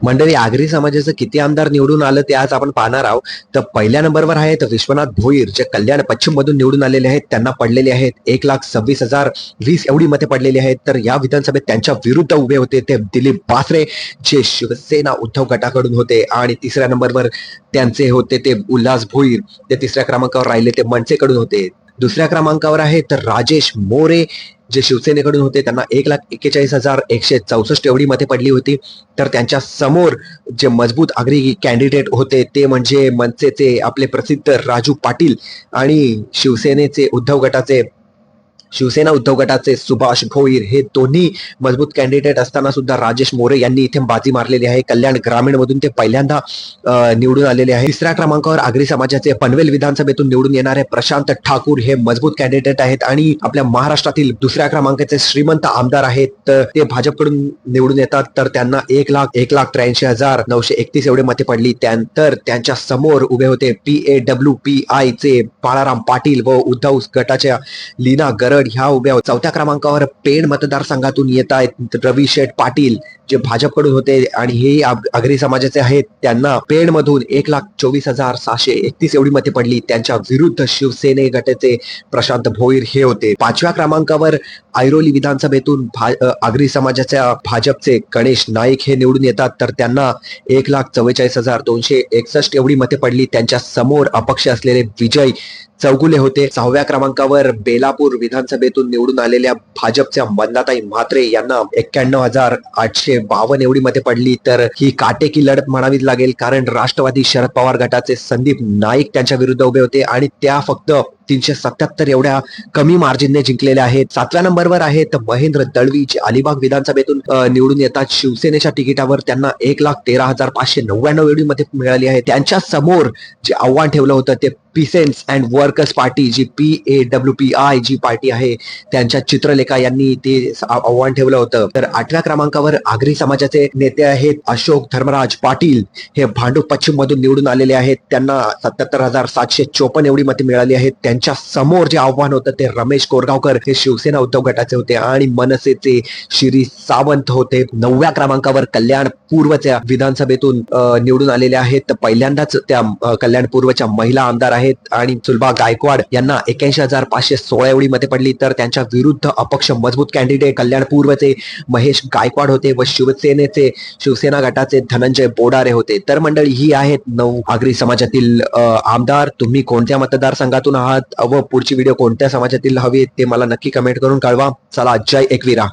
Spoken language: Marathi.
मंडळी आगरी समाजाचं किती आमदार निवडून आलं ते आज आपण पाहणार आहोत. तर पहिल्या नंबरवर आहेत विश्वनाथ भोईर जे कल्याण पश्चिम मधून निवडून आलेले आहेत. त्यांना पडलेले आहेत एक लाख सव्वीस हजार वीस एवढी मते पडलेली आहेत. तर या विधानसभेत त्यांच्या विरुद्ध उभे होते ते दिलीप बासरे जे शिवसेना उद्धव गटाकडून होते. आणि तिसऱ्या नंबरवर त्यांचे होते ते उल्हास भोईर ते तिसऱ्या क्रमांकावर राहिले ते मनसेकडून होते. दुसऱ्या क्रमांकावर आहे तर राजेश मोरे जे शिवसेनेकडून होते त्यांना एक लाख एक्केचाळीस हजार एकशे चौसष्ट एवढी मते पडली होती. तर त्यांच्यासमोर जे मजबूत आगरी कॅन्डिडेट होते ते म्हणजे मनसेचे आपले प्रसिद्ध राजू पाटील आणि शिवसेनेचे उद्धव गटाचे शिवसेना उद्धव गटाचे सुभाष भोईर हे दोन्ही मजबूत कॅन्डिडेट असताना सुद्धा राजेश मोरे यांनी इथे बाजी मारलेली आहे. कल्याण ग्रामीण मधून ते पहिल्यांदा निवडून आलेले आहे. तिसऱ्या क्रमांकावर आगरी समाजाचे पनवेल विधानसभेतून निवडून येणारे प्रशांत ठाकूर हे मजबूत कॅन्डिडेट आहेत आणि आपल्या महाराष्ट्रातील दुसऱ्या क्रमांकाचे श्रीमंत आमदार आहेत. तर ते भाजपकडून निवडून येतात. तर त्यांना एक लाख एक लाख त्र्याऐंशी हजार नऊशे एकतीस एवढे मते पडली. त्यानंतर त्यांच्यासमोर उभे होते P A W P I चे बाळाराम पाटील व उद्धव गटाच्या लीना गड ह्या उभ्या चौथ्या क्रमांकावर पेण मतदारसंघातून येत आहेत रवी शेठ पाटील जे भाजपकडून होते आणि हे आगरी समाजाचे आहेत. त्यांना पेण मधून एक लाख चोवीस हजार सहाशे एकतीस एवढी मते पडली. त्यांच्या विरुद्ध शिवसेने गटाचे प्रशांत भोईर हे होते. पाचव्या क्रमांकावर ऐरोली विधानसभेतून आगरी समाजाच्या भाजपचे गणेश नाईक हे निवडून येतात. तर त्यांना एक लाख चव्वेचाळीस हजार दोनशे एकसष्ट एवढी मते पडली. त्यांच्यासमोर अपक्ष असलेले विजय चौगुले होते. सहाव्या क्रमांकावर बेलापूर विधानसभेतून निवडून आलेल्या भाजपच्या मंदाताई म्हात्रे यांना एक्क्याण्णव हजार आठशे बावन्न एवढीमध्ये पडली. तर ही काटेकी लढत म्हणावीच लागेल कारण राष्ट्रवादी शरद पवार गटाचे संदीप नाईक त्यांच्या विरुद्ध उभे होते आणि त्या फक्त तीनशे सत्याहत्तर एवढ्या कमी मार्जिनने जिंकलेल्या आहेत. सातव्या नंबरवर आहेत महेंद्र दळवी जे अलिबाग विधानसभेतून निवडून येतात. शिवसेनेच्या तिकिटावर त्यांना एक लाख तेरा हजार पाचशे नव्याण्णव एवढी मते मिळाली आहे. त्यांच्यासमोर जे आव्हान ठेवलं होतं ते peasants and workers party G P A W P I G party आहे त्यांच्या चित्रलेखा यांनी ते आव्हान ठेवलं होतं. तर आठव्या क्रमांकावर आगरी समाजाचे नेते आहेत अशोक धर्मराज पाटील. हे भांडू पश्चिम मधून निवडून आलेले आहेत. त्यांना सत्याहत्तर हजार सातशे चोपन्न एवढी मते मिळाली आहेत. त्यांच्यासमोर जे आव्हान होतं ते रमेश कोरगावकर हे शिवसेना उद्धव गटाचे होते आणि मनसेचे श्री सावंत होते. नवव्या क्रमांकावर कल्याण पूर्वच्या विधानसभेतून निवडून आलेले आहेत. तर पहिल्यांदाच त्या कल्याण पूर्वच्या महिला आमदार आहेत आणि सुलभा गायकवाड यांना एक्याऐंशी हजार पाचशे सोळा एवढी मते पडली. तर त्यांच्या विरुद्ध अपक्ष मजबूत कॅन्डिडेट कल्याण पूर्वचे महेश गायकवाड होते व शिवसेनेचे शिवसेना गटाचे धनंजय बोडारे होते. तर मंडळी ही आहेत नऊ आगरी समाजातील आमदार. तुम्ही कोणत्या मतदारसंघातून आहात? व पुढची व्हिडिओ कोणत्या समाजातील हवी ते मला नक्की कमेंट करून कळवा. चला जय एकविरा.